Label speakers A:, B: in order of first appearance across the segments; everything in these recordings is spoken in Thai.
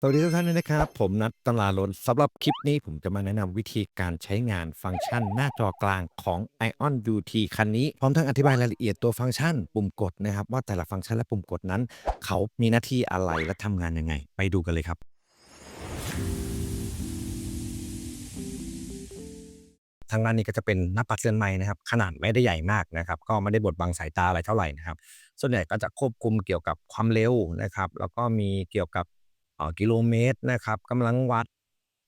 A: สวัสดีทุกท่านด้วยนะครับ ผมนัทตำราลนสำหรับคลิปนี้ผมจะมาแนะนำวิธีการใช้งานฟังก์ชันหน้าจอกลางของ ION UT คันนี้ พร้อมทั้งอธิบายรายละเอียดตัวฟังก์ชัน ปุ่มกดนะครับ ว่าแต่ละฟังก์ชันและปุ่มกดนั้น เขามีหน้าที่อะไรและทำงานยังไง ไปดูกันเลยครับทางด้านนี้ก็จะเป็นหน้าปัดเรือนไม้นะครับขนาดไม่ได้ใหญ่มากนะครับ ก็ไม่ได้บดบังสายตาอะไรเท่าไหร่นะครับ ส่วนใหญ่ก็จะควบคุมเกี่ยวกับความเร็วนะครับ แล้วก็มีเกี่ยวกับ กิโลเมตรนะครับกำลังวัด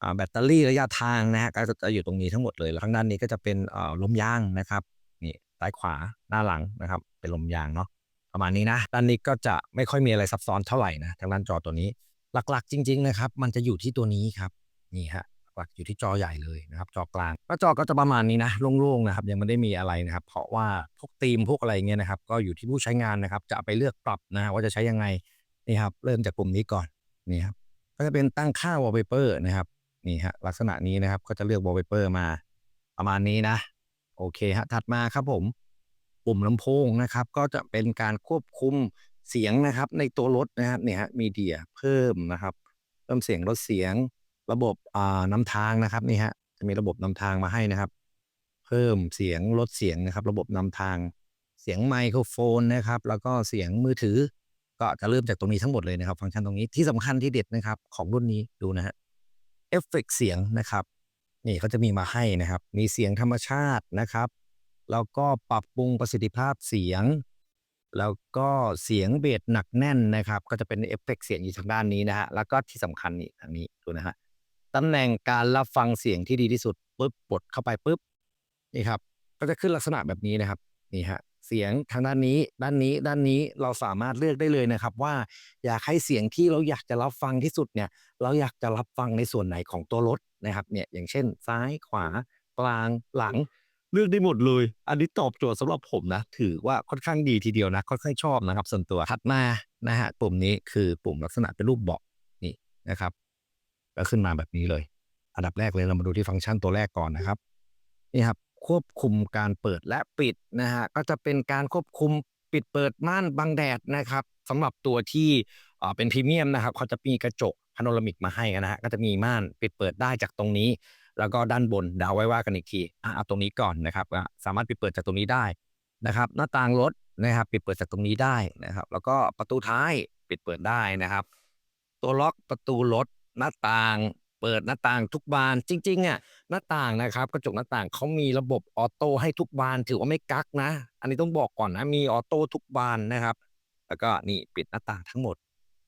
A: อ่าแบตเตอรี่ระยะทางนะฮะก็จะอยู่ตรงนี้ทั้งหมดเลยแล้วทางด้านนี้ก็จะเป็นอ่อลมยางนะครับนี่ซ้ายขวาหน้าหลังนะครับ เป็นลมยางเนาะประมาณนี้นะด้านนี้ก็จะไม่ค่อยมีอะไรซับซ้อนเท่าไหร่นะทางด้านจอตัวนี้ หลักๆ จริง ๆ นะครับ มันจะอยู่ที่ตัวนี้ครับนี่ฮะหลักอยู่ที่จอใหญ่เลยนะครับ จอกลางก็จอก็จะประมาณนี้นะโล่งๆนะครับ ยังไม่ได้มีอะไรนะครับ เพราะว่าพวกธีมพวกอะไรเงี้ยนะครับ ก็อยู่ที่ผู้ใช้งานนะครับ จะไปเลือกปรับนะฮะว่าจะใช้ยังไงนี่ครับเริ่มจากปุ่มนี้ก่อน นี่ครับก็จะเป็นตั้งค่าวอลเปเปอร์นะครับนี่ฮะลักษณะนี้นะครับก็จะเลือกวอลเปเปอร์มาประมาณนี้นะ โอเคฮะถัดมาครับผมปุ่มลำโพงนะครับ ก็จะเป็นการควบคุมเสียงนะครับ ในตัวรถนะครับเนี่ยฮะมีเดียเพิ่มนะครับ เพิ่มเสียงลดเสียงระบบอ่านำทางนะครับนี่ฮะจะมีระบบนำทางมาให้นะครับ เพิ่มเสียงลดเสียงนะครับ ระบบนำทางเสียงไมโครโฟนนะครับ แล้วก็เสียงมือถือ ก็จะเริ่มจากตรงนี้ทั้งหมดเลยนะครับ ฟังก์ชันตรงนี้ที่สำคัญที่เด็ดนะครับ ของรุ่นนี้ดูนะฮะเอฟเฟกต์เสียงนะครับ นี่เขาจะมีมาให้นะครับ มีเสียงธรรมชาตินะครับ แล้วก็ปรับปรุงประสิทธิภาพเสียง แล้วก็เสียงเบสหนักแน่นนะครับ ก็จะเป็นเอฟเฟกต์เสียงอยู่ทางด้านนี้นะฮะแล้วก็ที่สำคัญนี่ทางนี้ดูนะฮะตำแหน่งการรับฟังเสียงที่ดีที่สุดปุ๊บกดเข้าไปปุ๊บนี่ครับ ก็จะขึ้นลักษณะแบบนี้นะครับ นี่ฮะ เสียงทางด้านนี้ ด้านนี้ ด้านนี้เราสามารถเลือกได้เลยนะครับ ว่าอยากให้เสียงที่เราอยากจะรับฟังที่สุดเนี่ย เราอยากจะรับฟังในส่วนไหนของตัวรถนะครับ เนี่ยอย่างเช่น ซ้ายขวา กลางหลังเลือกได้หมดเลย อันนี้ตอบโจทย์สำหรับผมนะ ถือว่าค่อนข้างดีทีเดียวนะ ค่อนข้างชอบนะครับ ส่วนตัวถัดมานะฮะปุ่มนี้คือปุ่มลักษณะเป็นรูปเบาะนี่นะครับก็ขึ้นมาแบบนี้เลย อันดับแรกเลยเรามาดูที่ฟังก์ชันตัวแรกก่อนนะครับ นี่ครับ ควบคุมการเปิดและปิดนะฮะก็จะเป็นการควบคุมปิดเปิดม่านบังแดดนะครับสำหรับตัวที่เป็นพรีเมียมนะครับเขาจะมีกระจกพาโนรามิกมาให้นะฮะก็จะมีม่านปิดเปิดได้จากตรงนี้ แล้วก็ด้านบนเดาไว้ว่ากันอีกทีอะเอาตรงนี้ก่อนนะครับสามารถปิดเปิดจากตรงนี้ได้นะครับ หน้าต่างรถนะครับปิดเปิดจากตรงนี้ได้นะครับ แล้วก็ประตูท้ายปิดเปิดได้นะครับ ตัวล็อกประตูรถหน้าต่าง เปิดหน้าต่างทุกบานจริงๆอะหน้าต่างนะครับกระจกหน้าต่างเขามีระบบออโต้ให้ทุกบานถือว่าไม่กักนะ อันนี้ต้องบอกก่อนนะมีออโต้ทุกบานนะครับ แล้วก็นี่ปิดหน้าต่างทั้งหมด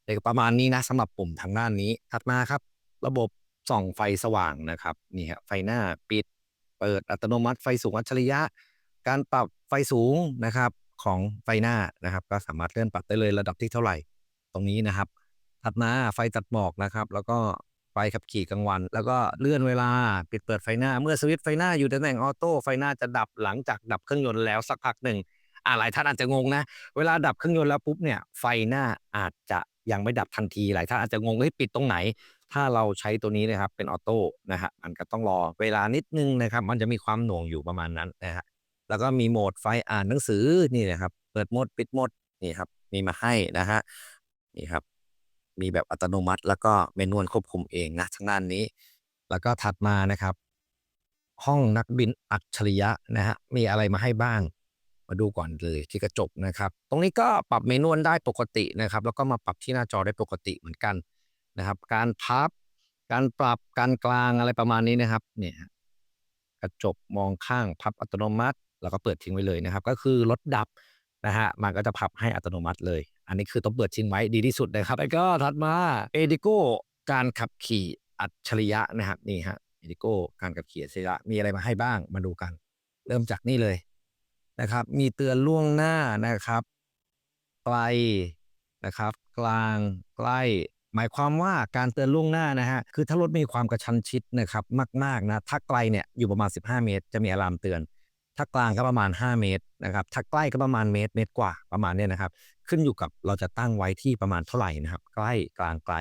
A: เลยประมาณนี้นะสำหรับปุ่มทางด้านนี้ถัดมาครับ ระบบส่องไฟสว่างนะครับนี่ฮะไฟหน้าปิด เปิดอัตโนมัติไฟสูงอัจฉริยะ การปรับไฟสูงนะครับของไฟหน้านะครับ ก็สามารถเลื่อนปรับได้เลยระดับที่เท่าไหร่ตรงนี้นะครับ ถัดมาไฟตัดหมอกนะครับ แล้วก็ ไฟขับขี่กลางวัน แล้วก็เลื่อนเวลาปิดเปิดไฟหน้า เมื่อสวิตช์ไฟหน้าอยู่ตำแหน่งออโต้ไฟหน้าจะดับหลังจากดับเครื่องยนต์แล้วสักพักหนึ่งอ่าหลายท่านอาจจะงงนะ เวลาดับเครื่องยนต์แล้วปุ๊บเนี่ยไฟหน้าอาจจะยังไม่ดับทันทีหลายท่านอาจจะงงเฮ้ยปิดตรงไหน ถ้าเราใช้ตัวนี้นะครับเป็นออโต้นะฮะมันก็ต้องรอเวลานิดนึงนะครับมันจะมีความหน่วงอยู่ประมาณนั้นนะฮะแล้วก็มีโหมดไฟอ่านหนังสือนี่นะครับเปิดโหมดปิดโหมดนี่ครับมีมาให้นะฮะนี่ครับ มีแบบอัตโนมัติ แล้วก็เมนูควบคุมเองนะทางด้านนี้ แล้วก็ถัดมานะครับ ห้องนักบินอัจฉริยะนะฮะมีอะไรมาให้บ้าง มาดูก่อนเลยที่กระจกนะครับ ตรงนี้ก็ปรับเมนูได้ปกตินะครับ แล้วก็มาปรับที่หน้าจอได้ปกติเหมือนกันนะครับ การพับ การปรับการกลางอะไรประมาณนี้นะครับเนี่ยกระจกมองข้างพับอัตโนมัติ แล้วก็เปิดทิ้งไว้เลยนะครับ ก็คือรถดับนะฮะมันก็จะพับให้อัตโนมัติเลย อันนี้คือต้องเปิดทิ้งไว้ดีที่สุดนะครับ แล้วก็ถัดมาเอดิโกการขับขี่อัจฉริยะนะครับนี่ฮะเอดิโกการขับขี่อัจฉริยะมีอะไรมาให้บ้างมาดูกัน เริ่มจากนี่เลยนะครับ มีเตือนล่วงหน้านะครับไกลนะครับ กลางใกล้หมายความว่าการเตือนล่วงหน้านะฮะ คือถ้ารถมีความกระชั้นชิดนะครับมากๆนะ ถ้าไกลเนี่ยอยู่ประมาณ 15 เมตร จะมีอะลามเตือน ถ้ากลางก็ประมาณ 5 เมตรนะครับ ถ้าใกล้ก็ประมาณเมตรเมตรกว่าประมาณเนี้ยนะครับ ขึ้นอยู่กับเราจะตั้งไว้ที่ประมาณเท่าไหร่นะครับ ใกล้กลางไกล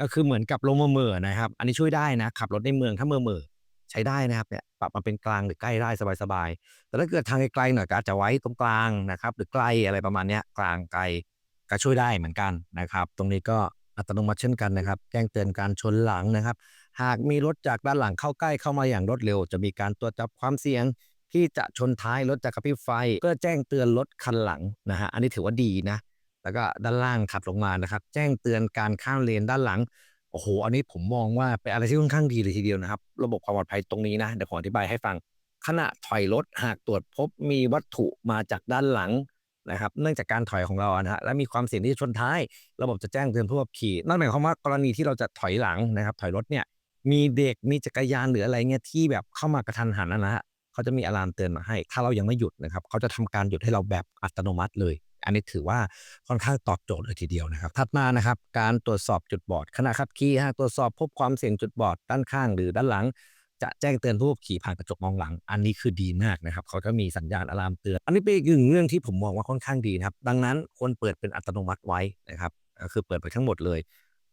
A: ก็คือเหมือนกับลงมาเหม่อนะครับ อันนี้ช่วยได้นะขับรถในเมืองถ้าเมื่อเมื่อใช้ได้นะครับเนี่ยปรับมาเป็นกลางหรือใกล้ได้สบายๆแต่ถ้าเกิดทางไกลๆหน่อยก็อาจจะไว้ตรงกลางนะครับ หรือใกล้อะไรประมาณเนี้ยกลางไกลก็ช่วยได้เหมือนกันนะครับ ตรงนี้ก็อัตโนมัติเช่นกันนะครับ แจ้งเตือนการชนหลังนะครับ หากมีรถจากด้านหลังเข้าใกล้เข้ามาอย่างรวดเร็ว จะมีการตรวจจับความเสี่ยง ที่จะชนท้ายรถจากกระพริบไฟ เพื่อแจ้งเตือนรถคันหลังนะฮะอันนี้ถือว่าดีนะ แล้วก็ด้านล่างถัดลงมานะครับ แจ้งเตือนการข้ามเลนด้านหลังโอ้โหอันนี้ผมมองว่าเป็นอะไรที่ค่อนข้างดีเลยทีเดียวนะครับ ระบบความปลอดภัยตรงนี้นะเดี๋ยวผมอธิบายให้ฟังขณะถอยรถหากตรวจพบมีวัตถุมาจากด้านหลังนะครับเนื่องจากการถอยของเรานะฮะและมีความเสี่ยงที่จะชนท้าย ระบบจะแจ้งเตือนผู้ขับขี่นั่นหมายความว่ากรณีที่เราจะถอยหลังนะครับ ถอยรถเนี่ยมีเด็กมีจักรยานหรืออะไรเงี้ยที่แบบเข้ามากระทันหันนะฮะ เขาจะมีอะลามเตือนมาให้ ถ้าเรายังไม่หยุดนะครับเขาจะทำการหยุดให้เราแบบอัตโนมัติเลย อันนี้ถือว่าค่อนข้างตอบโจทย์เลยทีเดียวนะครับ ถัดมานะครับการตรวจสอบจุดบอดขณะขับขี่หากตรวจสอบพบความเสี่ยงจุดบอดด้านข้างหรือด้านหลังจะแจ้งเตือนผู้ขับขี่ผ่านกระจกมองหลัง อันนี้คือดีมากนะครับ เขาจะมีสัญญาณอะลามเตือน อันนี้เป็นอีกหนึ่งเรื่องที่ผมมองว่าค่อนข้างดีนะครับ ดังนั้นควรเปิดเป็นอัตโนมัติไว้นะครับก็คือเปิดไปทั้งหมดเลย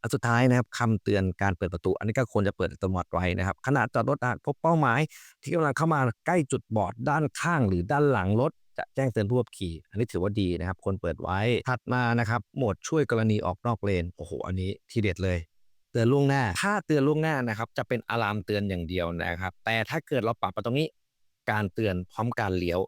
A: อันสุดท้ายนะครับคำเตือนการเปิดประตู อันนี้ก็ควรจะเปิดอัตโนมัติไว้นะครับ ขณะจอดรถหากพบเป้าหมาย ที่กำลังเข้ามาใกล้จุดบอดด้านข้าง หรือด้านหลังรถจะแจ้งเตือนผู้ขับขี่ อันนี้ถือว่าดีนะครับ ควรเปิดไว้ ถัดมานะครับ โหมดช่วยกรณีออกนอกเลน โอ้โห อันนี้ทีเด็ดเลย เตือนล่วงหน้า ถ้าเตือนล่วงหน้านะครับ จะเป็นอะลามเตือนอย่างเดียวนะครับ แต่ถ้าเกิดเราปรับมาตรงนี้ การเตือนพร้อมการเลี้ยว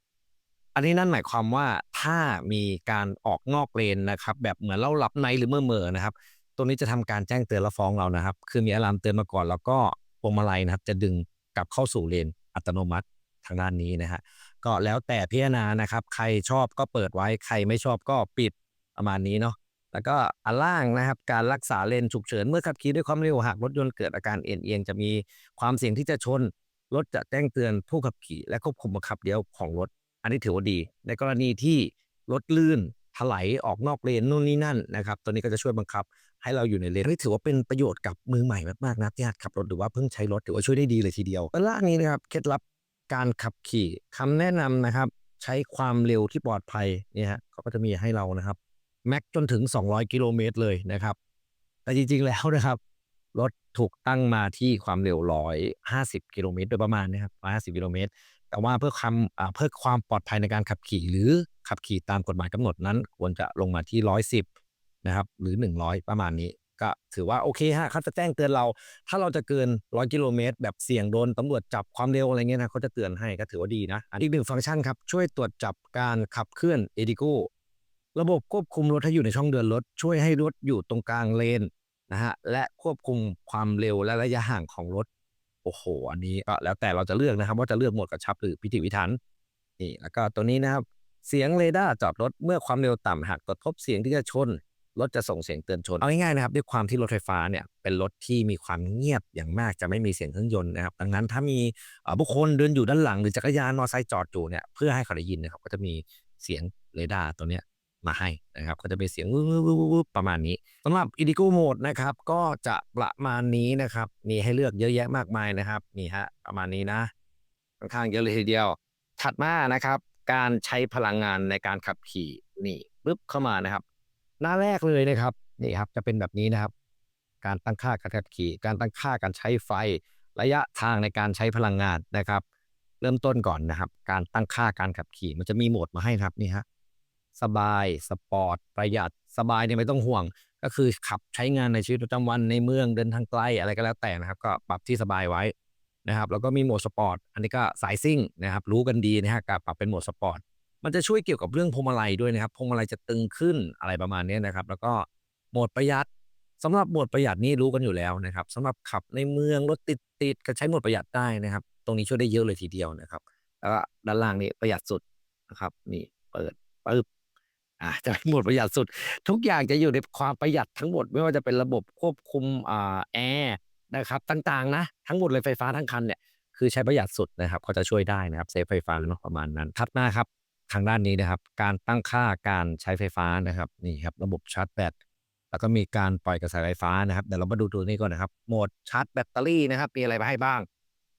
A: อันนี้นั่นหมายความว่าถ้ามีการออกนอกเลนนะครับ แบบเหมือนเราหลับในหรือเมื่อเมอนะครับ ตรงนี้จะทำการแจ้งเตือนและฟ้องเรานะครับ คือมีอะลามเตือนมาก่อน แล้วก็พวงมาลัยนะครับ จะดึงกลับเข้าสู่เลนอัตโนมัติทางด้านนี้นะฮะก็แล้วแต่พิจารณานะครับ ใครชอบก็เปิดไว้ใครไม่ชอบก็ปิดประมาณนี้เนาะแล้วก็อันล่างนะครับ การรักษาเลนฉุกเฉินเมื่อขับขี่ด้วยความเร็วหากรถยนต์เกิดอาการเอ็นเอียงจะมีความเสี่ยงที่จะชนรถจะแจ้งเตือนผู้ขับขี่และควบคุมบังคับเลี้ยวของรถ อันนี้ถือว่าดี ในกรณีที่รถลื่นถลายออกนอกเลนนู่นนี่นั่นนะครับ ตัวนี้ก็จะช่วยบังคับ ให้เราอยู่ในเลนนี่ถือว่าเป็นประโยชน์กับมือใหม่มากๆนะที่หัดขับรถหรือว่าเพิ่งใช้รถถือว่าช่วยได้ดีเลยทีเดียวด้านล่างนี้นะครับเคล็ดลับการขับขี่คำแนะนำนะครับ ใช้ความเร็วที่ปลอดภัยเนี่ยฮะเขาก็จะมีให้เรานะครับแม็กจนถึง 200 กิโลเมตรเลยนะครับ แต่จริงๆแล้วนะครับรถถูกตั้งมาที่ความเร็ว 150 กิโลเมตรโดยประมาณนะครับ150 กิโลเมตร แต่ว่าเพื่อความเพื่อความปลอดภัยในการขับขี่ หรือขับขี่ตามกฎหมายกำหนดนั้น ควรจะลงมาที่ 110 นะครับหรือ 100 ประมาณนี้ ก็ถือว่าโอเคฮะเขาจะแจ้งเตือนเรา ถ้าเราจะเกิน 100 กิโลเมตร แบบเสี่ยงโดนตำรวจจับความเร็วอะไรเงี้ยนะเขาจะเตือนให้ก็ถือว่าดีนะอันอีกหนึ่งฟังก์ชันครับช่วยตรวจจับการขับเคลื่อนเอดิโกระบบควบคุมรถให้อยู่ในช่องเดินรถ ช่วยให้รถอยู่ตรงกลางเลนนะฮะและควบคุมความเร็วและระยะห่างของรถโอ้โห อันนี้ก็แล้วแต่เราจะเลือกนะครับ ว่าจะเลือกหมดกระชับหรือพิถีพิถันนี่แล้วก็ตัวนี้นะครับ เสียงเรดาร์จอดรถเมื่อความเร็วต่ำหากกระทบเสียงที่จะชน รถจะส่งเสียงเตือนชน เอาง่ายๆนะครับ ด้วยความที่รถไฟฟ้าเนี่ยเป็นรถที่มีความเงียบอย่างมากจะไม่มีเสียงเครื่องยนต์นะครับ ดังนั้นถ้ามีบุคคลเดินอยู่ด้านหลังหรือจักรยานมอเตอร์ไซค์จอดอยู่เนี่ยเพื่อให้เขาได้ยินนะครับก็จะมีเสียงเรดาร์ตัวเนี้ยมาให้นะครับก็จะเป็นเสียงวึบวึบวึบวึบประมาณนี้สำหรับ Indigo Mode นะครับก็จะประมาณนี้นะครับมีให้เลือกเยอะแยะมากมายนะครับนี่ฮะประมาณนี้นะค่อนข้างเยอะเลยทีเดียว ถัดมานะครับ การใช้พลังงานในการขับขี่นี่ปึ๊บเข้ามานะครับ หน้าแรกเลยนะครับนี่ครับจะเป็นแบบนี้นะครับ การตั้งค่าการขับขี่ การตั้งค่าการใช้ไฟ ระยะทางในการใช้พลังงานนะครับ เริ่มต้นก่อนนะครับ การตั้งค่าการขับขี่มันจะมีโหมดมาให้ครับนี่ฮะสบายสปอร์ตประหยัดสบายเนี่ยไม่ต้องห่วง ก็คือขับใช้งานในชีวิตประจำวันในเมืองเดินทางไกลอะไรก็แล้วแต่นะครับ ก็ปรับที่สบายไว้นะครับ แล้วก็มีโหมดสปอร์ตอันนี้ก็สายซิ่งนะครับ รู้กันดีนะฮะการปรับเป็นโหมดสปอร์ต มันจะช่วยเกี่ยวกับเรื่องพวงมาลัยด้วยนะครับพวงมาลัยจะตึงขึ้นอะไรประมาณนี้นะครับ แล้วก็โหมดประหยัดสำหรับโหมดประหยัดนี่รู้กันอยู่แล้วนะครับสำหรับขับในเมืองรถติดติดก็ใช้โหมดประหยัดได้นะครับ ตรงนี้ช่วยได้เยอะเลยทีเดียวนะครับ แล้วก็ด้านล่างนี่ประหยัดสุดนะครับ นี่เปิดปึ๊บอ่าจะหมดประหยัดสุด ทุกอย่างจะอยู่ในความประหยัดทั้งหมด ไม่ว่าจะเป็นระบบควบคุมอ่าแอร์นะครับต่างๆนะทั้งหมดเลยไฟฟ้าทั้งคันเนี่ยคือใช้ประหยัดสุดนะครับ ก็จะช่วยได้นะครับเซฟไฟฟ้าเนาะประมาณนั้นถัดมาครับ ทางด้านนี้นะครับ การตั้งค่าการใช้ไฟฟ้านะครับนี่ครับระบบชาร์จแบตแล้วก็มีการปล่อยกระแสไฟฟ้านะครับเดี๋ยวเรามาดูตัวนี้ก่อนนะครับโหมดชาร์จแบตเตอรี่นะครับมีอะไรมาให้บ้าง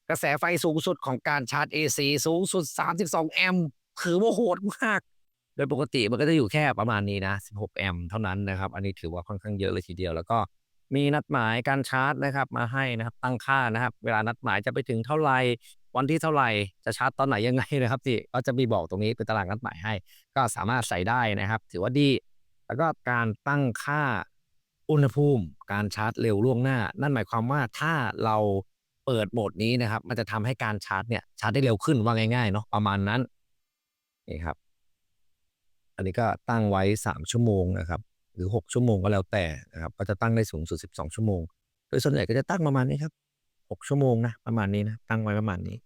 A: กระแสไฟสูงสุดของการชาร์จ AC สูงสุด 32 แอมป์ถือว่าโหดมากโดยปกติมันก็จะอยู่แค่ประมาณนี้นะ 16 แอมป์เท่านั้นนะครับ อันนี้ถือว่าค่อนข้างเยอะเลยทีเดียว แล้วก็มีนัดหมายการชาร์จนะครับ มาให้นะครับ ตั้งค่านะครับ เวลานัดหมายจะไปถึงเท่าไหร่ วันที่เท่าไหร่จะชาร์จตอนไหนยังไงนะครับที่ก็จะมีบอกตรงนี้เป็นตารางนัดหมายให้ ก็สามารถใส่ได้นะครับ ถือว่าดี แล้วก็การตั้งค่าอุณหภูมิ การชาร์จเร็วล่วงหน้า นั่นหมายความว่าถ้าเราเปิดโหมดนี้นะครับ มันจะทำให้การชาร์จเนี่ยชาร์จได้เร็วขึ้นว่าง่ายๆเนาะประมาณนั้นนี่ครับ อันนี้ก็ตั้งไว้ 3 ชั่วโมงนะครับ หรือ 6 ชั่วโมงก็แล้วแต่นะครับ ก็จะตั้งได้สูงสุด 12 ชั่วโมง โดยส่วนใหญ่ก็จะตั้งประมาณนี้ครับ 6 ชั่วโมงนะประมาณนี้นะตั้งไว้ประมาณนี้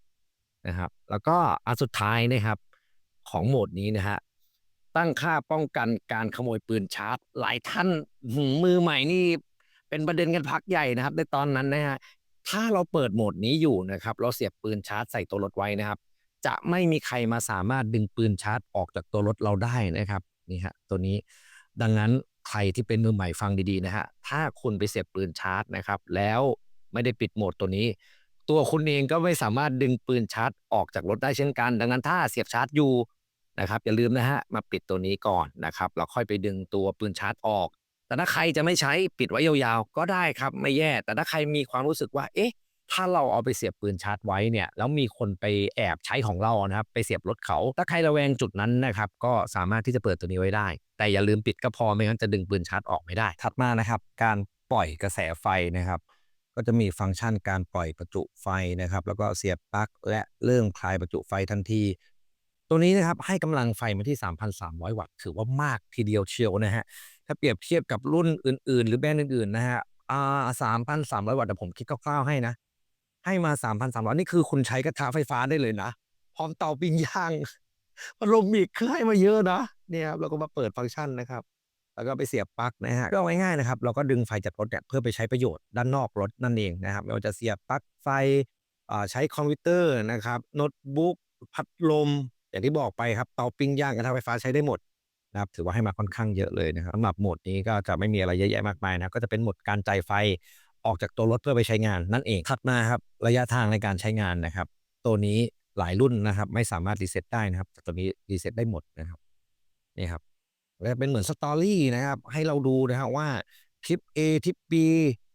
A: นะครับ แล้วก็อันสุดท้ายนะครับ ของโหมดนี้นะฮะตั้งค่าป้องกันการขโมยปืนชาร์จ หลายท่านมมือใหม่นี่เป็นประเด็นกันพักใหญ่นะครับ ในตอนนั้นนะฮะถ้าเราเปิดโหมดนี้อยู่นะครับ เราเสียบปืนชาร์จใส่ตัวรถไว้นะครับ จะไม่มีใครมาสามารถดึงปืนชาร์จออกจากตัวรถเราได้นะครับนี่ฮะตัวนี้ดังนั้นใครที่เป็นมือใหม่ฟังดีๆนะฮะถ้าคุณไปเสียบปืนชาร์จนะครับ แล้วไม่ได้ปิดโหมดตัวนี้ ตัวคุณเองก็ไม่สามารถดึงปืนชาร์จออกจากรถได้เช่นกัน ดังนั้นถ้าเสียบชาร์จอยู่นะครับอย่าลืมนะฮะมาปิดตัวนี้ก่อนนะครับแล้วค่อยไปดึงตัวปืนชาร์จออก แต่ถ้าใครจะไม่ใช้ปิดไว้ยาวๆ ก็ได้ครับไม่แย่ แต่ถ้าใครมีความรู้สึกว่า เอ๊ะ ถ้าเราเอาไปเสียบปืนชาร์จไว้เนี่ยแล้วมีคนไปแอบใช้ของเรานะครับไปเสียบรถเขา ถ้าใครระแวงจุดนั้นนะครับก็สามารถที่จะเปิดตัวนี้ไว้ได้ แต่อย่าลืมปิดก็พอไม่งั้นจะดึงปืนชาร์จออกไม่ได้ ถัดมานะครับการปล่อยกระแสไฟนะครับ ก็จะมีฟังก์ชันการปล่อยประจุไฟนะครับ แล้วก็เสียบปลั๊กและเริ่มคลายประจุไฟทันที ตัวนี้นะครับให้กำลังไฟมาที่ 3,300 วัตต์ ถือว่ามากทีเดียวเชียวนะฮะ ถ้าเปรียบเทียบกับรุ่นอื่น ๆ หรือแบรนด์อื่น ๆ นะฮะอ่า3,300 วัตต์แต่ผมคิดคร่าวๆให้นะ ให้มา 3,300 นี่คือคุณใช้กระทะไฟฟ้าได้เลยนะ พร้อมเตาปิ้งย่างพัดลมอีกคือให้มาเยอะนะเนี่ยครับเราก็มาเปิดฟังก์ชันนะครับ แล้วก็ไปเสียบปลั๊กนะฮะก็ง่ายๆนะครับเราก็ดึงไฟจากรถเนี่ยเพื่อไปใช้ประโยชน์ด้านนอกรถนั่นเองนะครับไม่ว่าจะเสียบปลั๊กไฟใช้คอมพิวเตอร์นะครับโน้ตบุ๊กพัดลม อย่างที่บอกไปครับเตาปิ้งย่างกระทะไฟฟ้าใช้ได้หมดนะครับถือว่าให้มาค่อนข้างเยอะเลยนะครับสำหรับโหมดนี้ก็จะไม่มีอะไรเยอะแยะมากมายนะก็จะเป็นโหมดการจ่ายไฟออกจากตัวรถเพื่อไปใช้งานนั่นเองถัดมาครับระยะทางในการใช้งานนะครับ ตัวนี้หลายรุ่นนะครับไม่สามารถรีเซ็ตได้นะครับแต่ตัวนี้รีเซ็ตได้หมดนะครับนี่ครับ และเป็นเหมือนสตอรี่นะครับ ให้เราดูนะครับว่าทริป A ทริป B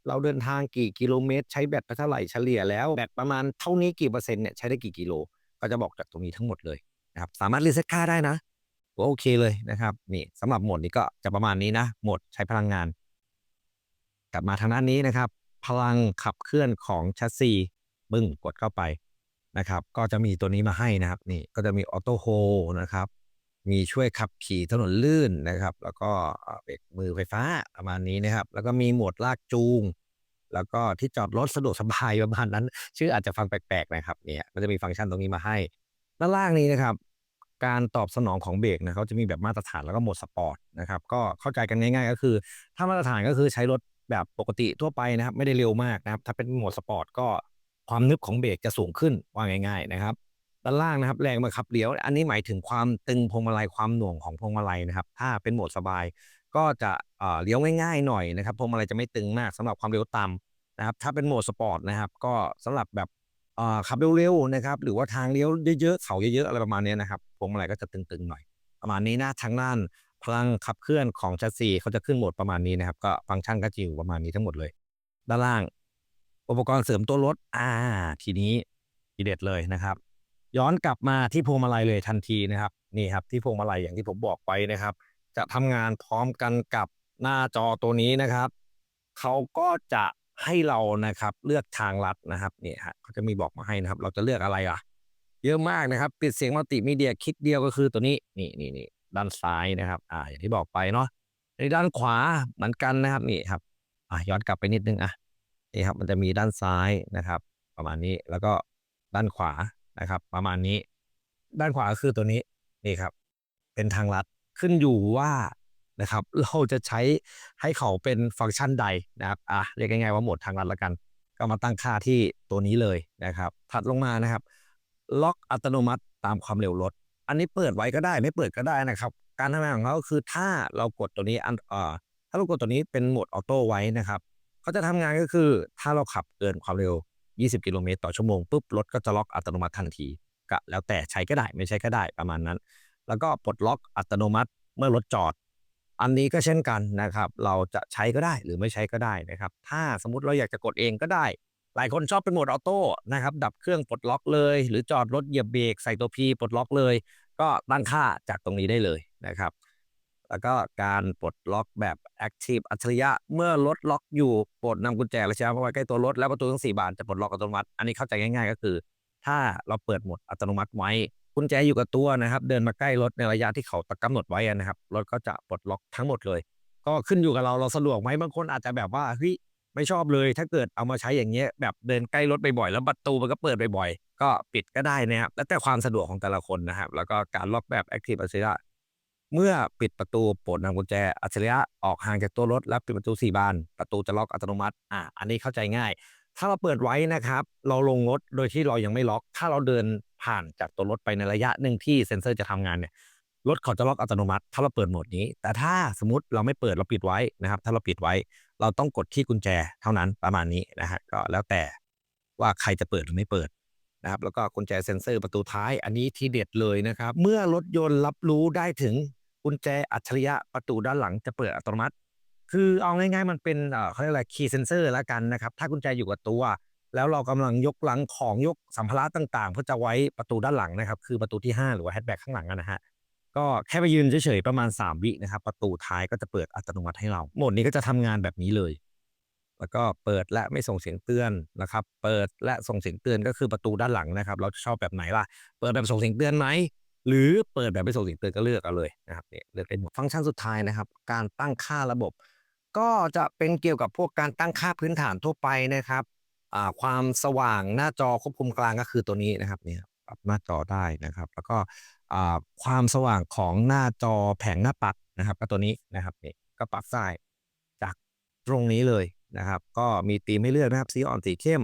A: เราเดินทางกี่กิโลเมตร ใช้แบตไปเท่าไหร่เฉลี่ยแล้วแบตประมาณเท่านี้กี่เปอร์เซ็นต์เนี่ยใช้ได้กี่กิโล ก็จะบอกจากตรงนี้ทั้งหมดเลยนะครับสามารถรีเซ็ตค่าได้นะโอเคเลยนะครับนี่สำหรับโหมดนี้ก็จะประมาณนี้นะโหมดใช้พลังงาน กลับมาทางด้านนี้นะครับ พลังขับเคลื่อนของแชสซีบึ้งกดเข้าไปนะครับ ก็จะมีตัวนี้มาให้นะครับ นี่ก็จะมีออโต้โฮนะครับ มีช่วยขับขี่ถนนลื่นนะครับ แล้วก็เบรกมือไฟฟ้าประมาณนี้นะครับ แล้วก็มีโหมดลากจูง แล้วก็ที่จอดรถสะดวกสบายประมาณนั้น ชื่ออาจจะฟังแปลกๆนะครับเนี่ยก็จะมีฟังก์ชันตรงนี้มาให้ด้านล่างนี้นะครับ การตอบสนองของเบรกนะเขาจะมีแบบมาตรฐานแล้วก็โหมดสปอร์ตนะครับก็เข้าใจกันง่าย ๆ ก็คือ ถ้ามาตรฐานก็คือใช้รถแบบปกติทั่วไปนะครับ ไม่ได้เร็วมากนะครับ ถ้าเป็นโหมดสปอร์ตก็ความนึบของเบรกจะสูงขึ้นว่าง่าย ๆ นะครับ ด้านล่างนะครับ แรงบังคับเลี้ยว อันนี้หมายถึงความตึงพวงมาลัยความหน่วงของพวงมาลัยนะครับ ถ้าเป็นโหมดสบายก็จะเอ่อเลี้ยวง่ายๆหน่อยนะครับพวงมาลัยจะไม่ตึงมากสำหรับความเร็วต่ำนะครับ ถ้าเป็นโหมดสปอร์ตนะครับ ก็สำหรับแบบเอ่อขับเร็วๆนะครับ หรือว่าทางเลี้ยวเยอะๆเขาเยอะๆอะไรประมาณนี้นะครับพวงมาลัยก็จะตึงๆหน่อย ประมาณนี้นะทางด้านพลังขับเคลื่อนของแชสซีเขาจะขึ้นโหมดประมาณนี้นะครับ ก็ฟังก์ชันก็จะอยู่ประมาณนี้ทั้งหมดเลย ด้านล่าง อุปกรณ์เสริมตัวรถอ่า ทีนี้ทีเด็ดเลยนะครับ ย้อนกลับมาที่พวงมาลัยเลยทันทีนะครับนี่ครับที่พวงมาลัยอย่างที่ผมบอกไปนะครับ จะทำงานพร้อมกันกับหน้าจอตัวนี้นะครับเขาก็จะให้เรานะครับเลือกทางลัดนะครับเนี่ยฮะเขาจะมีบอกมาให้นะครับ เราจะเลือกอะไรอะ เยอะมากนะครับ ปิดเสียงมัลติมีเดียคลิกเดียวก็คือตัวนี้นี่นี่นี่ด้านซ้ายนะครับ อ่า อย่างที่บอกไปเนาะในด้านขวาเหมือนกันนะครับนี่ครับอะย้อนกลับไปนิดนึงอะนี่ครับ มันจะมีด้านซ้ายนะครับ ประมาณนี้แล้วก็ด้านขวา นะครับ ประมาณนี้ ด้านขวาคือตัวนี้นี่ครับ เป็นทางลัดขึ้นอยู่ว่านะครับ เราจะใช้ให้เขาเป็นฟังก์ชันใดนะครับอะเรียกง่ายๆว่าโหมดทางลัดละกัน ก็มาตั้งค่าที่ตัวนี้เลยนะครับ ถัดลงมานะครับ ล็อกอัตโนมัติตามความเร็วรถ อันนี้เปิดไว้ก็ได้ไม่เปิดก็ได้นะครับ การทำงานของเขาคือถ้าเรากดตัวนี้อันเอ่อถ้าเรากดตัวนี้เป็นโหมดออโต้ไว้นะครับเขาจะทำงานก็คือถ้าเราขับเกินความเร็ว 20 กิโลเมตรต่อชั่วโมงปุ๊บรถก็จะล็อกอัตโนมัติทันทีก็แล้วแต่ใช้ก็ได้ไม่ใช้ก็ได้ประมาณนั้น แล้วก็ปลดล็อกอัตโนมัติเมื่อรถจอด อันนี้ก็เช่นกันนะครับ เราจะใช้ก็ได้หรือไม่ใช้ก็ได้นะครับ ถ้าสมมติเราอยากจะกดเองก็ได้ หลายคนชอบเป็นโหมดออโต้นะครับ ดับเครื่องปลดล็อกเลย หรือจอดรถเหยียบเบรกใส่ตัวพีปลดล็อกเลย ก็ตั้งค่าจากตรงนี้ได้เลยนะครับ แล้วก็การปลดล็อกแบบ Active อัจฉริยะ เมื่อรถล็อกอยู่ปรดนำกุญแจและเชือกมาไว้ใกล้ตัวรถและประตูทั้ง4บานจะปลดล็อกอัตโนมัติ อันนี้เข้าใจง่ายๆ ก็คือ ถ้าเราเปิดโหมดอัตโนมัติไว้กุญแจอยู่กับตัวนะครับ เดินมาใกล้รถในระยะที่เขากำหนดไว้นะครับรถก็จะปลดล็อกทั้งหมดเลย ก็ขึ้นอยู่กับเราเราสะดวกไหมบางคนอาจจะแบบว่าเฮ้ยไม่ชอบเลย ถ้าเกิดเอามาใช้อย่างเงี้ยแบบเดินใกล้รถบ่อยๆแล้วประตูมันก็เปิดบ่อยๆก็ปิดก็ได้นะครับแล้วแต่ความสะดวกของแต่ละคนนะครับแล้วก็การล็อกแบบ Active อัจฉริยะ เมื่อปิดประตูปรดนำกุญแจอัจฉริยะออกห่างจากตัวรถ และปิดประตู 4 บาน ประตูจะล็อกอัตโนมัติ อ่า อันนี้เข้าใจง่าย ถ้าเราเปิดไว้นะครับ เราลงรถโดยที่เรายังไม่ล็อก ถ้าเราเดินผ่านจากตัวรถไปในระยะหนึ่งที่เซ็นเซอร์จะทำงานเนี่ยรถเขาจะล็อกอัตโนมัติ ถ้าเราเปิดโหมดนี้ แต่ถ้าสมมติเราไม่เปิดเราปิดไว้นะครับ ถ้าเราปิดไว้ เราต้องกดที่กุญแจเท่านั้นประมาณนี้นะฮะก็แล้วแต่ว่าใครจะเปิดหรือไม่เปิดนะครับแล้วก็กุญแจเซ็นเซอร์ประตูท้ายอันนี้ที่เด็ดเลยนะครับ เมื่อรถยนต์รับรู้ได้ถึง กุญแจอัจฉริยะประตูด้านหลังจะเปิดอัตโนมัติ คือเอาง่ายๆ มันเป็นเขาเรียกอะไรคีย์เซนเซอร์แล้วกันนะครับ ถ้ากุญแจอยู่กับตัว แล้วเรากำลังยกหลังของยกสัมภาระต่างๆ เพื่อจะไว้ประตูด้านหลังนะครับ คือประตูที่ 5 หรือว่าแฮชแบ็กข้างหลังนะฮะก็แค่ไปยืนเฉยๆประมาณ 3 วินะครับ ประตูท้ายก็จะเปิดอัตโนมัติให้เราโหมดนี้ก็จะทำงานแบบนี้เลย แล้วก็เปิดและไม่ส่งเสียงเตือนนะครับ เปิดและส่งเสียงเตือนก็คือประตูด้านหลังนะครับ เราจะชอบแบบไหนล่ะ เปิดแบบส่งเสียงเตือนไหม หรือเปิดแบบไม่ส่งเสียงเตือนก็เลือกเอาเลยนะครับเนี่ยเลือกได้หมดฟังก์ชันสุดท้ายนะครับ การตั้งค่าระบบ ก็จะเป็นเกี่ยวกับพวกการตั้งค่าพื้นฐานทั่วไปนะครับความสว่างหน้าจอควบคุมกลางก็คือตัวนี้นะครับเนี่ยปรับหน้าจอได้นะครับ แล้วก็ความสว่างของหน้าจอแผงหน้าปัดนะครับ ก็ตัวนี้นะครับนี่ก็ปรับได้จากตรงนี้เลยนะครับ ก็มีธีมให้เลือกนะครับสีอ่อนสีเข้ม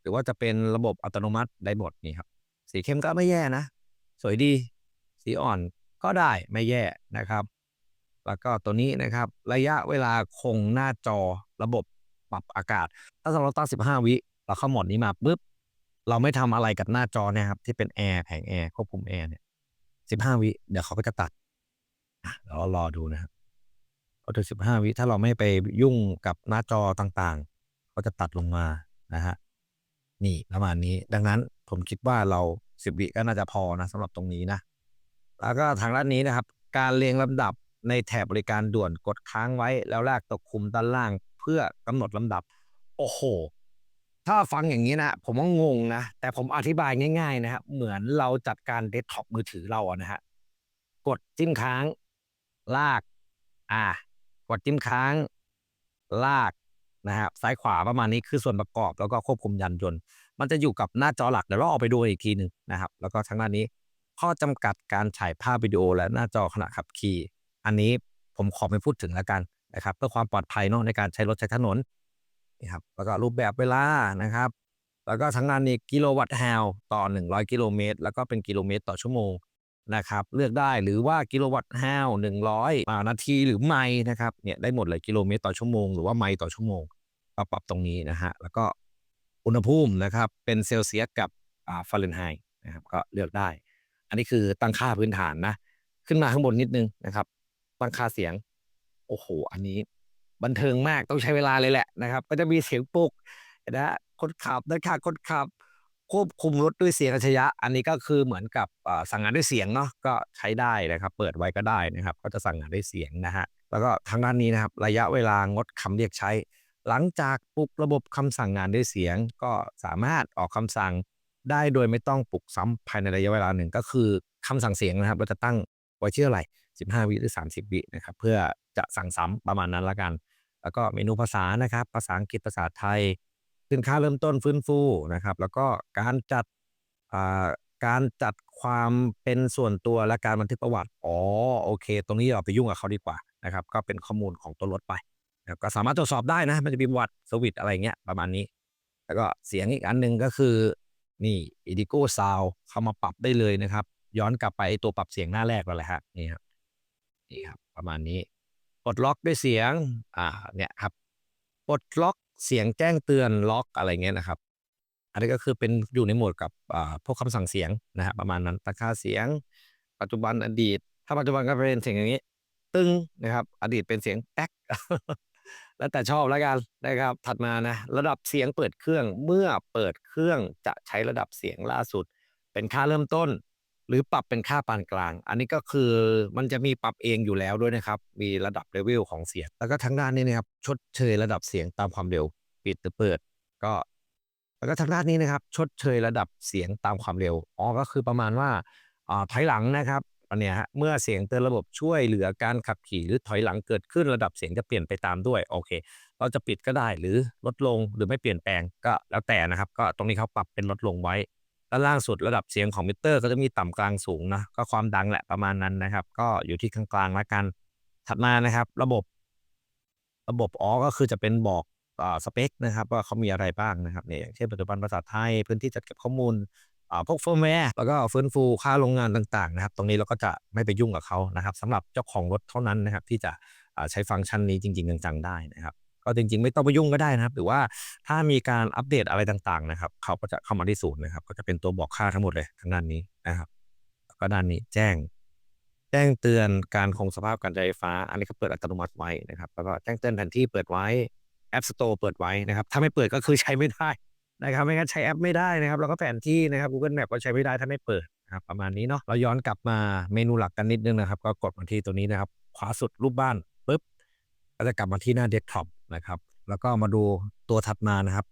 A: หรือว่าจะเป็นระบบอัตโนมัติได้หมดนี่ครับสีเข้มก็ไม่แย่นะ สวยดี สีอ่อนก็ได้ไม่แย่นะครับ แล้วก็ตัวนี้นะครับ ระยะเวลาคงหน้าจอระบบปรับอากาศ ถ้าสมมติเราตั้ง 15 วิเราเข้าหมดนี้มาปุ๊บเราไม่ทำอะไรกับหน้าจอเนี่ยครับที่เป็นแอร์แผงแอร์ควบคุมแอร์เนี่ย15วิเดี๋ยวเขาก็จะตัดเดี๋ยวเรารอดูนะครับพอถึง15วิถ้าเราไม่ไปยุ่งกับหน้าจอต่างๆเขาจะตัดลงมานะฮะนี่ประมาณนี้ ดังนั้นผมคิดว่าเรา 10วิก็น่าจะพอนะสำหรับตรงนี้นะ แล้วก็ทางด้านนี้นะครับ การเรียงลำดับในแถบบริการด่วนกดค้างไว้แล้วลากตัวคุมด้านล่างเพื่อกำหนดลำดับ โอ้โห ถ้าฟังอย่างนี้นะ ผมว่างงนะ แต่ผมอธิบายง่าย ๆ นะครับเหมือนเราจัดการเดสก์ท็อปมือถือเราอะนะฮะกดจิ้มค้าง ลาก อ่า กดจิ้มค้าง ลากนะครับซ้ายขวาประมาณนี้คือส่วนประกอบแล้วก็ควบคุมยานยนต์ มันจะอยู่กับหน้าจอหลักเดี๋ยวเราออกไปดูอีกทีหนึ่งนะครับ แล้วก็ทางด้านนี้ข้อจำกัดการฉายภาพวิดีโอและหน้าจอขณะขับขี่ อันนี้ผมขอไม่พูดถึงแล้วกันนะครับ เพื่อความปลอดภัยเนาะในการใช้รถใช้ถนนนี่ครับแล้วก็รูปแบบเวลานะครับ แล้วก็ทั้งงานนี้กิโลวัตต์แฮวต่อ 100 กิโลเมตรแล้วก็เป็นกิโลเมตรต่อชั่วโมงนะครับ เลือกได้หรือว่ากิโลวัตต์แฮว100อ่านาทีหรือไมล์นะครับเนี่ยได้หมดเลยกิโลเมตรต่อชั่วโมงหรือว่าไมล์ต่อชั่วโมงปรับตรงนี้นะฮะแล้วก็ อุณหภูมินะครับเป็นเซลเซียสกับฟาเรนไฮต์นะครับก็เลือกได้ อันนี้คือตั้งค่าพื้นฐานนะ ขึ้นมาข้างบนนิดนึงนะครับ ตั้งค่าเสียง โอ้โห อันนี้บันเทิงมากต้องใช้เวลาเลยแหละนะครับ ก็จะมีเสียงปลุกนะคนขับด้านข้างคนขับ ควบคุมรถด้วยเสียงอัจฉริยะ อันนี้ก็คือเหมือนกับสั่งงานด้วยเสียงเนาะก็ใช้ได้นะครับ เปิดไว้ก็ได้นะครับ ก็จะสั่งงานด้วยเสียงนะฮะแล้วก็ทางด้านนี้นะครับ ระยะเวลางดคำเรียกใช้ หลังจากปลุกระบบคำสั่งงานด้วยเสียง ก็สามารถออกคำสั่งได้โดยไม่ต้องปลุกซ้ำภายในระยะเวลาหนึ่งก็คือคำสั่งเสียงนะครับ เราจะตั้งไว้ที่เท่าไหร่ 15 วิหรือ 30 วินะครับ เพื่อจะสั่งซ้ำประมาณนั้นละกัน แล้วก็เมนูภาษานะครับ ภาษาอังกฤษภาษาไทยสินค้าเริ่มต้นฟื้นฟูนะครับ แล้วก็การจัดการจัดความเป็นส่วนตัวและการบันทึกประวัติ อ๋อ โอเค ตรงนี้เราไปยุ่งกับเขาดีกว่านะครับ ก็เป็นข้อมูลของตัวรถไป ก็สามารถตรวจสอบได้นะ มันจะมีวัติสวิตอะไรเงี้ยประมาณนี้ แล้วก็เสียงอีกอันหนึ่งก็คือนี่ Indigo Sound เข้ามาปรับได้เลยนะครับ ย้อนกลับไปตัวปรับเสียงหน้าแรกนั่นแหละฮะนี่ครับนี่ครับ ประมาณนี้ปลดล็อกด้วยเสียงอ่าเนี่ยครับปลดล็อกเสียงแจ้งเตือนล็อกอะไรเงี้ยนะครับ อันนี้ก็คือเป็นอยู่ในโหมดกับอ่าพวกคำสั่งเสียงนะฮะประมาณนั้นตั้งค่าเสียง ปัจจุบันอดีต ถ้าปัจจุบันก็เป็นเสียงอย่างนี้ ตึ้งนะครับ อดีตเป็นเสียงแป๊ก แล้วแต่ชอบแล้วกันนะครับ ถัดมานะ ระดับเสียงเปิดเครื่องเมื่อเปิดเครื่องจะใช้ระดับเสียงล่าสุด เป็นค่าเริ่มต้น หรือปรับเป็นค่าปานกลาง อันนี้ก็คือมันจะมีปรับเองอยู่แล้วด้วยนะครับ มีระดับเลเวลของเสียง แล้วก็ทางด้านนี้นะครับ ชดเชยระดับเสียงตามความเร็ว ปิดหรือเปิด ก็ แล้วก็ทางด้านนี้นะครับ ชดเชยระดับเสียงตามความเร็วอ๋อก็คือประมาณว่าอ่าถอยหลังนะครับ เนี้ยฮะเมื่อเสียงเตือนระบบช่วยเหลือการขับขี่หรือถอยหลังเกิดขึ้นระดับเสียงจะเปลี่ยนไปตามด้วยโอเค เราจะปิดก็ได้หรือลดลงหรือไม่เปลี่ยนแปลงก็แล้วแต่นะครับ ก็ตรงนี้เขาปรับเป็นลดลงไว้ด้านล่างสุดระดับเสียงของมิเตอร์ก็จะมีต่ำกลางสูงนะก็ความดังแหละประมาณนั้นนะครับ ก็อยู่ที่กลางๆแล้วกัน ถัดมานะครับ ระบบ ระบบอ๋อก็คือจะเป็นบอกอ่าสเปคนะครับว่าเขามีอะไรบ้างนะครับเนี่ยอย่างเช่นปัจจุบันภาษาไทยพื้นที่จัดเก็บข้อมูล พวกเฟิร์มแวร์แล้วก็ฟื้นฟูค่าโรงงานต่างๆนะครับ ตรงนี้เราก็จะไม่ไปยุ่งกับเขานะครับสำหรับเจ้าของรถเท่านั้นนะครับ ที่จะใช้ฟังก์ชันนี้จริง ๆ จังๆได้นะครับ ก็จริง ๆ ไม่ต้องไปยุ่งก็ได้นะครับ หรือว่าถ้ามีการอัปเดตอะไรต่างๆนะครับ เขาก็จะเข้ามาที่ศูนย์นะครับ ก็จะเป็นตัวบอกค่าทั้งหมดเลยทางด้านนี้นะครับแล้วก็ด้านนี้แจ้ง แจ้งเตือนการคงสภาพการใช้ไฟฟ้า อันนี้ก็เปิดอัตโนมัติไว้นะครับ แล้วก็แจ้งเตือนแผนที่เปิดไว้ App Store เปิดไว้นะครับ ถ้าไม่เปิดก็คือใช้ไม่ได้ นะครับไม่งั้นใช้แอปไม่ได้นะครับ แล้วก็แผนที่นะครับ Google Map ก็ใช้ไม่ได้ถ้าไม่เปิดนะครับประมาณนี้เนาะเราย้อนกลับมาเมนูหลักกันนิดนึงนะครับ ก็กดมาที่ตัวนี้นะครับ ขวาสุดรูปบ้านปุ๊บก็จะกลับมาที่หน้าเดสก์ท็อปนะครับแล้วก็มาดูตัวถัดมานะครับ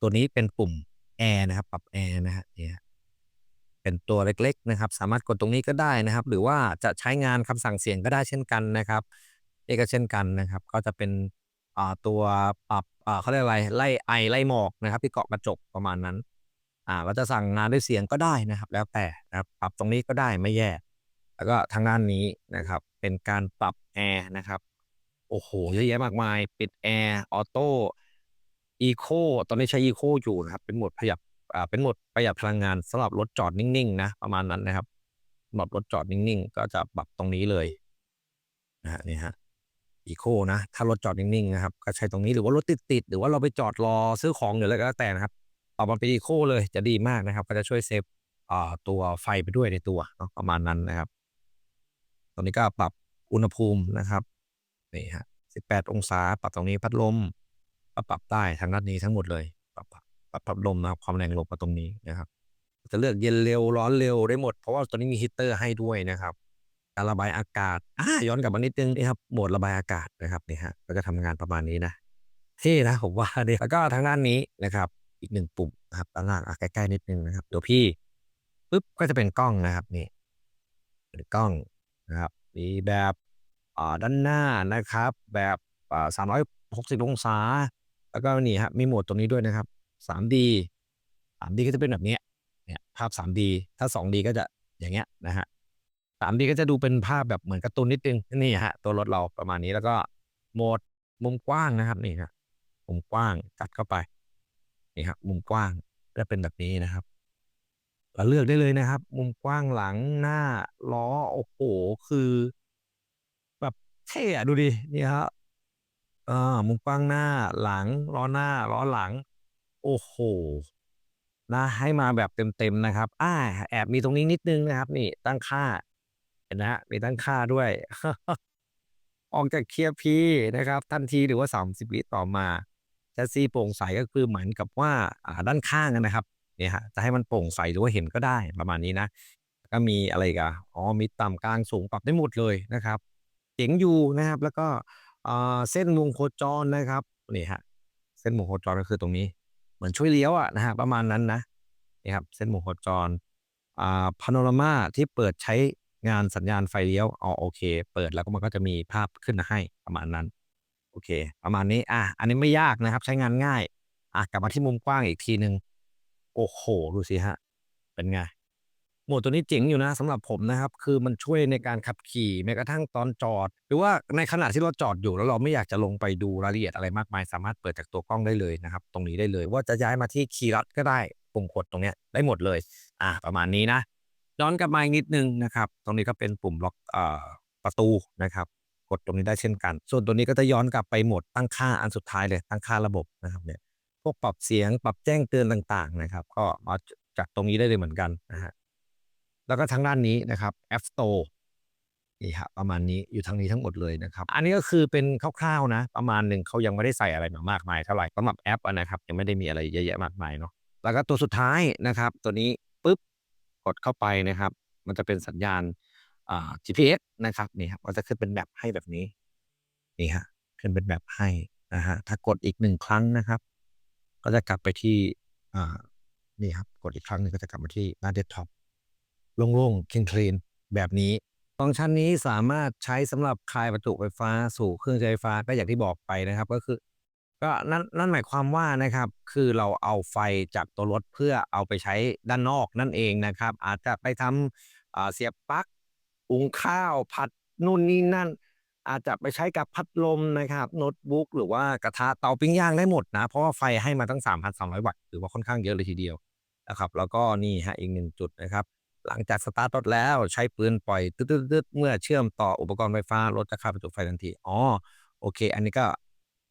A: ตัวนี้เป็นปุ่มแอร์นะครับ ปรับแอร์นะฮะเนี่ยเป็นตัวเล็กๆนะครับ สามารถกดตรงนี้ก็ได้นะครับ หรือว่าจะใช้งานคำสั่งเสียงก็ได้เช่นกันนะครับเอกเช่นกันนะครับ ก็จะเป็น ตัวปรับเขาเรียกอะไรไล่ไอไล่หมอกนะครับ ที่เกาะกระจกประมาณนั้น อ่าเราจะสั่งงานด้วยเสียงก็ได้นะครับ แล้วแต่นะครับปรับตรงนี้ก็ได้ไม่แย่ แล้วก็ทางด้านนี้นะครับ เป็นการปรับแอร์นะครับโอ้โหเยอะแยะมากมาย ปิดแอร์ออโต้อีโคตอนนี้ใช้อีโคอยู่นะครับ เป็นโหมดประหยัดอ่าเป็นโหมดประหยัดพลังงานสำหรับรถจอดนิ่งๆนะประมาณนั้นนะครับสำหรับรถจอดนิ่งๆ ก็จะปรับตรงนี้เลยนะฮะนี่ฮะ อีโคนะ ถ้ารถจอดนิ่งๆนะครับก็ใช้ตรงนี้หรือว่ารถติดๆหรือว่าเราไปจอดรอซื้อของหรืออะไรก็แล้วแต่นะครับปรับมาเป็นอีโคเลยจะดีมากนะครับ ก็จะช่วยเซฟตัวไฟไปด้วยในตัวเนาะประมาณนั้นนะครับ ตรงนี้ก็ปรับอุณหภูมินะครับนี่ฮะ18 องศา ปรับตรงนี้พัดลมก็ปรับได้ทางด้านนี้ทั้งหมดเลย ปรับปรับพัดลมนะครับความแรงลมมาตรงนี้นะครับ จะเลือกเย็นเร็วร้อนเร็วได้หมดเพราะว่าตัวนี้มีฮีตเตอร์ให้ด้วยนะครับ การระบายอากาศอ่าย้อนกลับมานิดนึงนี่ครับโหมดระบายอากาศนะครับนี่ฮะก็จะทำงานประมาณนี้นะเท่นะผมว่าเนี่ยแล้วก็ทางด้านนี้นะครับ อีกหนึ่งปุ่มนะครับด้านล่างอะใกล้ๆนิดนึงนะครับเดี๋ยวพี่ปุ๊บก็จะเป็นกล้องนะครับนี่เป็นกล้องนะครับมีแบบอ่าด้านหน้านะครับ แบบอ่า360องศา แล้วก็นี่ฮะมีโหมดตรงนี้ด้วยนะครับ 3D 3D ก็จะเป็นแบบนี้เนี่ยภาพ 3D ถ้า 2D ก็จะอย่างเงี้ยนะฮะ 3D ก็จะดูเป็นภาพแบบเหมือนการ์ตูนนิดนึงนี่ฮะ ตัวรถเราประมาณนี้แล้วก็โหมดมุมกว้างนะครับนี่ฮะมุมกว้างจัดเข้าไปนี่ครับมุมกว้างจะเป็นแบบนี้นะครับเราเลือกได้เลยนะครับ มุมกว้างหลังหน้าล้อโอ้โหคือ แบบเท่อะดูดินี่ครับเออมุมกว้างหน้าหลังล้อหน้าล้อหลัง โอ้โหนะให้มาแบบเต็มๆนะครับ อ่า แอบมีตรงนี้นิดนึงนะครับ นี่ตั้งค่า ห็นนะฮะมีตั้งค่าด้วย ออกจากเคียร์พีนะครับ ทันทีหรือว่า 30 วิต่อมาแชสซีโปร่งใสก็คือเหมือนกับว่าด้านข้างนะครับเนี่ยฮะจะให้มันโปร่งใสหรือว่าเห็นก็ได้ประมาณนี้นะ ก็มีอะไรกันอ๋อมีต่ำกลางสูงปรับได้หมดเลยนะครับเจ๋งอยู่นะครับ แล้วก็เส้นวงโคจรนะครับนี่ฮะเส้นวงโคจรก็คือตรงนี้ เหมือนช่วยเลี้ยวอะนะฮะประมาณนั้นนะนี่ครับเส้นวงโคจรอ่าพาโนรามาที่เปิดใช้ งานสัญญาณไฟเลี้ยวอ๋อโอเค เปิดแล้วก็มันก็จะมีภาพขึ้นมาให้ประมาณนั้น โอเค ประมาณนี้อะอันนี้ไม่ยากนะครับ ใช้งานง่ายอะกลับมาที่มุมกว้างอีกทีหนึ่งโอ้โหดูสิฮะ เป็นไงโหมดตัวนี้เจ๋งอยู่นะสำหรับผมนะครับ คือมันช่วยในการขับขี่แม้กระทั่งตอนจอด หรือว่าในขณะที่เราจอดอยู่แล้วเราไม่อยากจะลงไปดูรายละเอียดอะไรมากมาย สามารถเปิดจากตัวกล้องได้เลยนะครับ ตรงนี้ได้เลย ว่าจะย้ายมาที่คีย์ลัดก็ได้ปุ่มกดตรงเนี้ยได้หมดเลย อะประมาณนี้นะ ย้อนกลับมาอีกนิดนึงนะครับ ตรงนี้ก็เป็นปุ่มล็อกอประตูนะครับ กดตรงนี้ได้เช่นกัน ส่วนตัวนี้ก็จะย้อนกลับไปหมดตั้งค่าอันสุดท้ายเลยตั้งค่าระบบนะครับเนี่ยพวกปรับเสียงปรับแจ้งเตือนต่างๆนะครับ ก็มาจากตรงนี้ได้เลยเหมือนกันนะฮะแล้วก็ทางด้านนี้นะครับ App Store นี่ครับประมาณนี้อยู่ทางนี้ทั้งหมดเลยนะครับ อันนี้ก็คือเป็นคร่าวๆนะ ประมาณหนึ่งเขายังไม่ได้ใส่อะไรมามากมายเท่าไหร่สำหรับแอปนะครับยังไม่ได้มีอะไรเยอะแยะมากมายเนาะแล้วก็ตัวสุดท้ายนะครับ ตัวนี้ กดเข้าไปนะครับ มันจะเป็นสัญญาณ GPS นะครับนี่ครับก็จะขึ้นเป็นแมปให้แบบนี้นี่ครับขึ้นเป็นแมปให้นะฮะถ้ากดอีกหนึ่งครั้งนะครับ ก็จะกลับไปที่อ่านี่ครับกดอีกครั้งหนึ่งก็จะกลับมาที่หน้าเดสก์ท็อปโล่งๆ clean ๆแบบนี้ฟังก์ชันนี้สามารถใช้สำหรับคลายประจุไฟฟ้าสู่เครื่องใช้ไฟฟ้าก็อย่างที่บอกไปนะครับ ก็คือ ก็นั่นนั่นหมายความว่านะครับ คือเราเอาไฟจากตัวรถเพื่อเอาไปใช้ด้านนอกนั่นเองนะครับ อาจจะไปทำอ่าเสียบปลั๊กหุงข้าวผัดนู่นนี่นั่น อาจจะไปใช้กับพัดลมนะครับโน้ตบุ๊กหรือว่ากระทะเตาปิ้งย่างได้หมดนะ เพราะว่าไฟให้มาตั้ง 3,300 วัตต์ถือว่าค่อนข้างเยอะเลยทีเดียวนะครับ แล้วก็นี่ฮะอีกหนึ่งจุดนะครับ หลังจากสตาร์ทรถแล้วใช้ปืนปล่อยตึ๊ดๆเมื่อเชื่อมต่ออุปกรณ์ไฟฟ้ารถจะคายประจุไฟทันทีอ๋อโอเค อันนี้ก็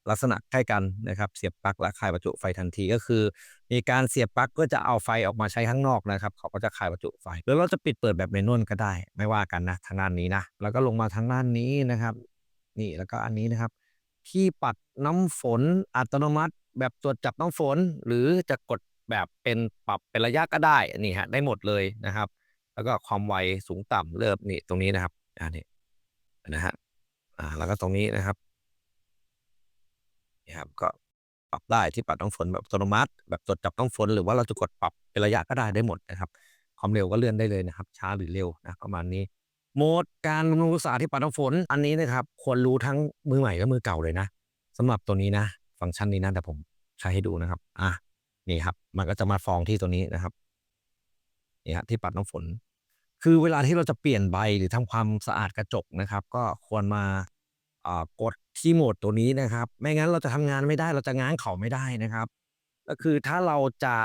A: ลักษณะใกล้กันนะครับ เสียบปลั๊กและคายประจุไฟทันทีก็คือ มีการเสียบปลั๊กเพื่อจะเอาไฟออกมาใช้ข้างนอกนะครับ เขาก็จะคายประจุไฟหรือเราจะปิดเปิดแบบเมนวลก็ได้ ไม่ว่ากันนะทางด้านนี้นะ แล้วก็ลงมาทางด้านนี้นะครับ นี่แล้วก็อันนี้นะครับ ที่ปัดน้ำฝนอัตโนมัติ แบบตรวจจับน้ำฝน หรือจะกดแบบเป็นปรับเป็นระยะก็ได้นี่ฮะได้หมดเลยนะครับ แล้วก็ความไวสูงต่ำเริ่มนี่ตรงนี้นะครับอ่านี่นะฮะอ่าแล้วก็ตรงนี้นะครับ ครับก็ปรับได้ที่ปัดน้ำฝนแบบอัตโนมัติ แบบตรวจจับน้ำฝน หรือว่าเราจะกดปรับเป็นระยะก็ได้ได้หมดนะครับ ความเร็วก็เลื่อนได้เลยนะครับ ช้าหรือเร็วนะประมาณนี้โหมดการบำรุงรักษาที่ปัดน้ำฝนอันนี้นะครับควรรู้ทั้งมือใหม่และมือเก่าเลยนะสำหรับตัวนี้นะ ฟังก์ชันนี้นะแต่ผมใช้ให้ดูนะครับ อะนี่ครับ มันก็จะมาฟองที่ตัวนี้นะครับนี่ฮะที่ปัดน้ำฝน คือเวลาที่เราจะเปลี่ยนใบหรือทำความสะอาดกระจกนะครับ ก็ควรมา กดที่โหมดตัวนี้นะครับ ไม่งั้นเราจะทำงานไม่ได้ เราจะง้างเขาไม่ได้นะครับ ก็คือถ้าเราจะ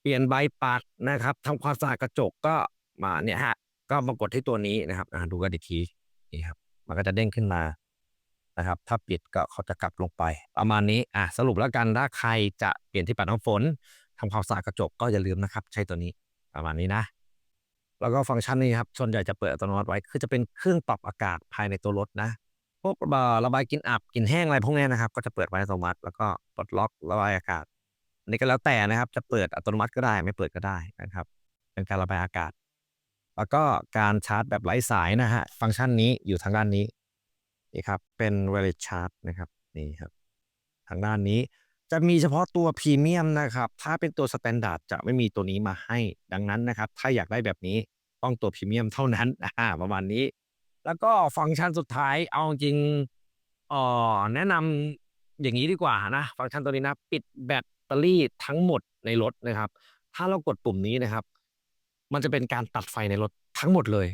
A: เปลี่ยนใบปัดนะครับทำความสะอาดกระจกก็มาเนี่ยฮะ ก็มากดที่ตัวนี้นะครับดูกันอีกทีนี่ครับ มันก็จะเด้งขึ้นมานะครับ ถ้าปิดก็เขาจะกลับลงไป ประมาณนี้อะสรุปแล้วกันถ้าใครจะเปลี่ยนที่ปัดน้ำฝนทำความสะอาดกระจกก็อย่าลืมนะครับ ใช้ตัวนี้ประมาณนี้นะ แล้วก็ฟังก์ชันนี้ครับส่วนใหญ่จะเปิดอัตโนมัติไว้ คือจะเป็นเครื่องปรับอากาศภายในตัวรถนะ พวกระบายกลิ่นอับกลิ่นแห้งอะไรพวกนี้นะครับ ก็จะเปิดไว้อัตโนมัติ แล้วก็ปลดล็อกระบายอากาศนนี้ก็แล้วแต่นะครับ จะเปิดอัตโนมัติก็ได้ไม่เปิดก็ได้นะครับ เป็นการระบายอากาศ แล้วก็การชาร์จแบบไร้สายนะฮะฟังก์ชันนี้อยู่ทางด้านนี้นี่ครับเป็น wireless charge นะครับนี่ครับ ทางด้านนี้จะมีเฉพาะตัวพรีเมียมนะครับ ถ้าเป็นตัวสแตนดาร์ดจะไม่มีตัวนี้มาให้ดังนั้นนะครับ ถ้าอยากได้แบบนี้ต้องตัวพรีเมียมเท่านั้นอ่าประมาณนี้ แล้วก็ฟังก์ชันสุดท้ายเอาจริงอ่อแนะนำอย่างนี้ดีกว่านะฟังก์ชันตัวนี้นะปิดแบตเตอรี่ทั้งหมดในรถนะครับ ถ้าเรากดปุ่มนี้นะครับ มันจะเป็นการตัดไฟในรถทั้งหมดเลย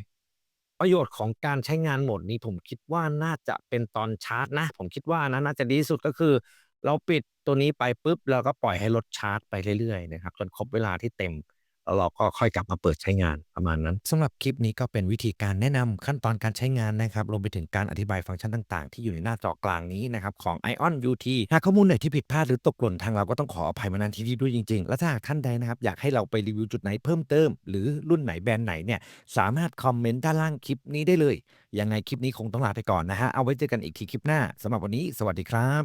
A: ประโยชน์ของการใช้งานโหมดนี้ผมคิดว่าน่าจะเป็นตอนชาร์จนะ ผมคิดว่านะน่าจะดีที่สุดก็คือ เราปิดตัวนี้ไปปุ๊บเราก็ปล่อยให้รถชาร์จไปเรื่อยๆนะครับจนครบเวลาที่เต็ม แล้วเราก็ค่อยกลับมาเปิดใช้งานประมาณนั้น
B: สำหรับคลิปนี้ก็เป็นวิธีการแนะนำขั้นตอนการใช้งานนะครับรวมไปถึงการอธิบายฟังก์ชันต่างๆ ที่อยู่ในหน้าจอกลางนี้นะครับของ Ion UT หากข้อมูลไหนที่ผิดพลาดหรือตกหล่นทางเราก็ต้องขออภัยมาณที่นี้ด้วยจริง ๆ และถ้าหากท่านใดนะครับอยากให้เราไปรีวิวจุดไหนเพิ่มเติม หรือรุ่นไหนแบรนด์ไหนเนี่ยสามารถคอมเมนต์ด้านล่างคลิปนี้ได้เลยยังไงคลิปนี้คงต้องลาไปก่อนนะฮะเอาไว้เจอกันอีกทีคลิปหน้าสำหรับวันนี้ สวัสดีครับ